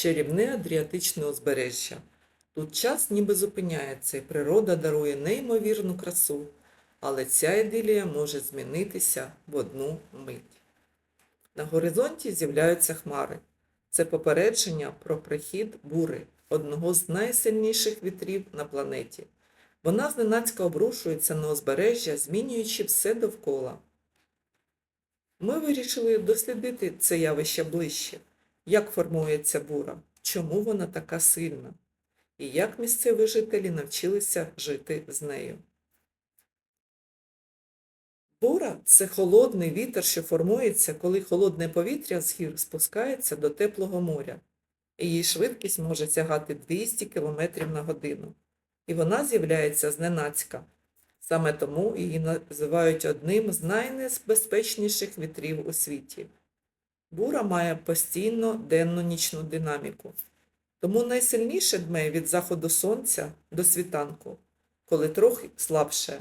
чарівне Адріатичне узбережжя. Тут час ніби зупиняється, і природа дарує неймовірну красу, але ця ідилія може змінитися в одну мить. На горизонті з'являються хмари. Це попередження про прихід бури, одного з найсильніших вітрів на планеті. Вона зненацька обрушується на узбережжя, змінюючи все довкола. Ми вирішили дослідити це явище ближче, як формується бура, чому вона така сильна, і як місцеві жителі навчилися жити з нею. Бура це холодний вітер, що формується, коли холодне повітря з гір спускається до теплого моря. Її швидкість може сягати 200 км на годину. І вона з'являється зненацька. Саме тому її називають одним з найнебезпечніших вітрів у світі. Бура має постійно денну нічну динаміку. Тому найсильніше дме від заходу сонця до світанку, коли трохи слабше,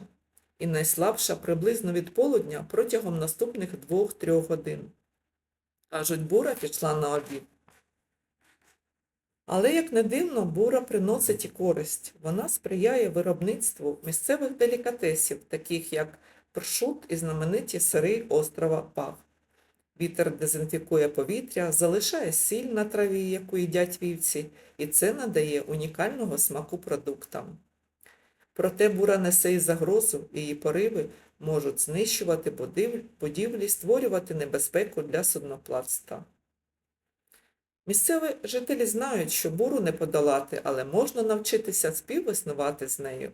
і найслабша приблизно від полудня протягом наступних 2-3 годин. Кажуть, бура пішла на обід. Але, як не дивно, бура приносить і користь. Вона сприяє виробництву місцевих делікатесів, таких як прошут і знамениті сири острова Пах. Вітер дезінфікує повітря, залишає сіль на траві, яку їдять вівці, і це надає унікального смаку продуктам. Проте бура несе і загрозу, і її пориви можуть знищувати будівлі, створювати небезпеку для судноплавства. Місцеві жителі знають, що буру не подолати, але можна навчитися співіснувати з нею.